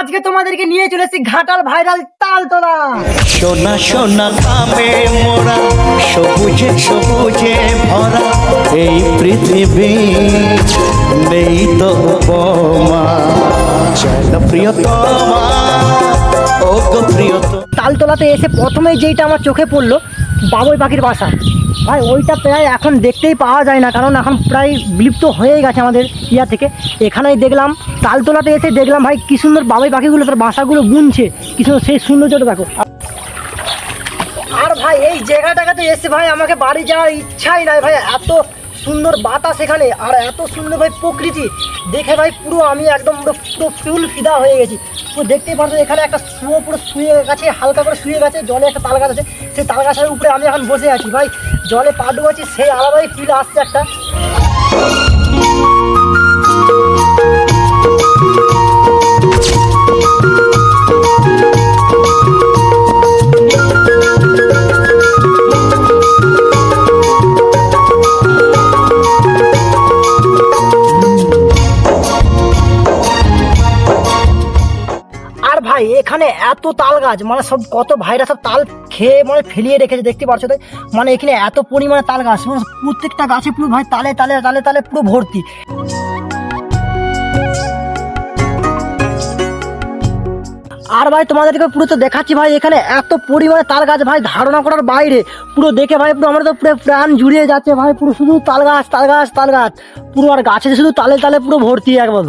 আজকে তোমাদেরকে নিয়ে চলেছি ঘাটাল ভাইরাল তাল তোলা সোনা সোনা কামে মোরা সবুজে সবুজে ভরা এই পৃথিবী। নেই তো উপমা। চল প্রিয়তমা ও গো প্রিয়তমা তালতলাতে এসে প্রথমেই যেইটা আমার চোখে পড়ল বাবুই পাখির বাসা। ভাই, ওইটা প্রায় এখন দেখতেই পাওয়া যায় না, কারণ এখন প্রায় বিলুপ্ত হয়ে গেছে আমাদের ইয়া থেকে। এখানেই দেখলাম, তালতলাতে এসে দেখলাম ভাই, কি সুন্দর বাবাই পাখিগুলো, তার বাসাগুলো গুনছে কি সুন্দর, সেই সৌন্দর্যটা দেখো। আর ভাই, এই জায়গাটাকে তো এসে ভাই, আমাকে বাড়ি যাওয়ার ইচ্ছাই নাই ভাই, এত সুন্দর বাতাস এখানে, আর এত সুন্দর ভাই প্রকৃতি। দেখে ভাই পুরো আমি একদম পুরো পুরো ফুল ফিদা হয়ে গেছি। তো দেখতেই পারছ এখানে একটা শুয়ে পুরো শুয়ে গেছে, হালকা করে শুয়ে গেছে, জলে একটা তাল গাছ আছে, সেই তাল গাছের উপরে আমি এখন বসে আছি। ভাই, জলে পা ডুবাচ্ছি, সেই আলাদাই ফিল আসছে একটা। আর ভাই, এখানে এত তাল গাছ মানে সব কত ভাইরা সব তাল খেয়ে মানে ফেলিয়ে রেখেছে, দেখতে পাচ্ছ তো? মানে এখানে এত পরিমাণে তাল গাছ মানে প্রত্যেকটা গাছে পুরো ভাই তালে তালে তালে তালে পুরো ভর্তি। আর ভাই, তোমাদেরকে পুরো তো দেখাচ্ছি ভাই, এখানে এত পরিমাণে তাল গাছ ভাই, ধারণা করার বাইরে। পুরো দেখে ভাই, পুরো আমার তো পুরো প্রাণ জুড়িয়ে যাচ্ছে ভাই, পুরো শুধু তাল গাছ তাল গাছ তাল গাছ পুরো আর গাছে শুধু তালে তালে পুরো ভর্তি একদম।